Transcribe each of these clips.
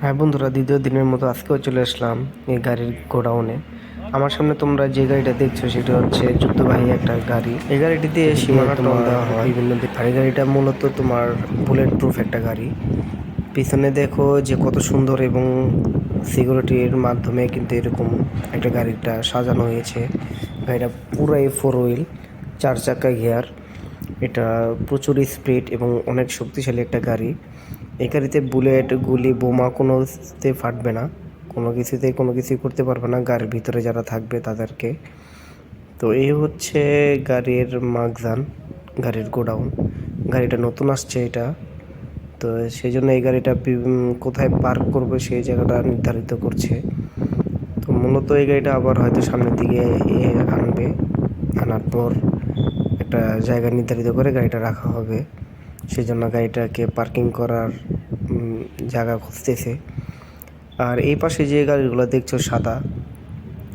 হ্যাঁ বন্ধুরা দ্বিতীয় দিনের মতো আজকেও চলে আসলাম এই গাড়ির গোডাউনে। আমার সামনে তোমরা যে গাড়িটা দেখছ সেটা হচ্ছে যুদ্ধবাহী একটা গাড়ি। এই সীমানা টোল দেওয়া হয়। বিভিন্ন আর এই গাড়িটা মূলত তোমার বুলেট প্রুফ একটা গাড়ি। পিছনে দেখো যে কত সুন্দর এবং সিকিউরিটির মাধ্যমে কিন্তু এরকম একটা গাড়িটা সাজানো হয়েছে। গাড়িটা পুরাই ফোর হুইল চার চাকা গিয়ার এটা প্রচুর স্পিড এবং অনেক শক্তিশালী একটা গাড়ি। এই গাড়িতে বুলেট, গুলি, বোমা কোনোতে ফাটবে না। কোনো কিছুতে কোনো কিছুই করতে পারবে না। গাড়ির ভিতরে যারা থাকবে তাদেরকে। তো এই হচ্ছে গাড়ির মাগজান, গাড়ির গোডাউন। গাড়িটা নতুন আসছে এটা। তো সেই জন্য এই গাড়িটা কোথায় পার্ক করবে সেই জায়গাটা নির্ধারিত করছে। তো মূলত এই গাড়িটা আবার হয়তো সামনের দিকে আনবে। আনার পর একটা জায়গা নির্ধারিত করে গাড়িটা রাখা হবে। সেই জন্য গাড়িটাকে পার্কিং করার জায়গা খুঁজতেছে। আর এই পাশে যে গাড়িগুলো দেখছ সাদা,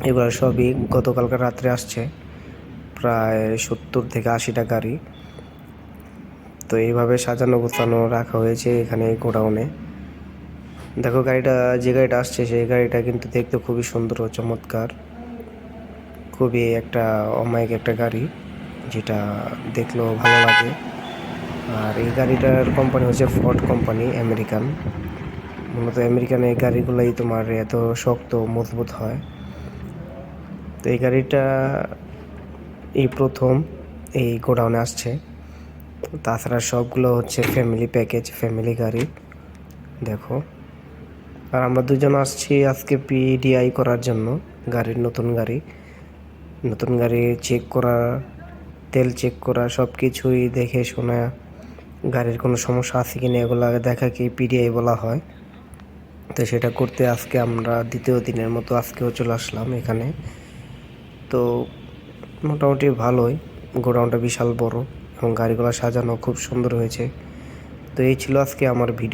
এগুলো সবই গতকালকার রাত্রে আসছে, প্রায় সত্তর থেকে আশিটা গাড়ি। তো এইভাবে সাজানো গোছানো রাখা হয়েছে এখানে গোডাউনে। দেখো গাড়িটা, যে গাড়িটা আসছে সেই গাড়িটা কিন্তু দেখতে খুবই সুন্দর ও চমৎকার। খুবই একটা অমায়িক একটা গাড়ি, যেটা দেখলেও ভালো লাগে। আর এই গাড়িটার কোম্পানি হচ্ছে ফোর্ড কোম্পানি আমেরিকান মূলত আমেরিকান এই গাড়িগুলোই তোমার এত শক্ত, মজবুত হয়। তো এই গাড়িটা এই প্রথম এই গোডাউনে আসছে। তাছাড়া সবগুলো হচ্ছে ফ্যামিলি প্যাকেজ ফ্যামিলি গাড়ি। দেখো। আর আমরা দুজন আসছি আজকে পিডিআই করার জন্য, গাড়ির নতুন গাড়ি। নতুন গাড়ি চেক করা, তেল চেক করা সব কিছুই দেখে শোনা গাড়ির কোনো সমস্যা আছে কি না এগুলো দেখাকে পিডিআই বলা হয়। তো সেটা করতে আজকে আমরা দ্বিতীয় দিনের মতো আজকেও চলে আসলাম এখানে। তো মোটামুটি ভালোই, গোডাউনটা বিশাল বড় এবং গাড়িগুলো সাজানো খুব সুন্দর হয়েছে। তো এই ছিল আজকে আমার ভিডিও।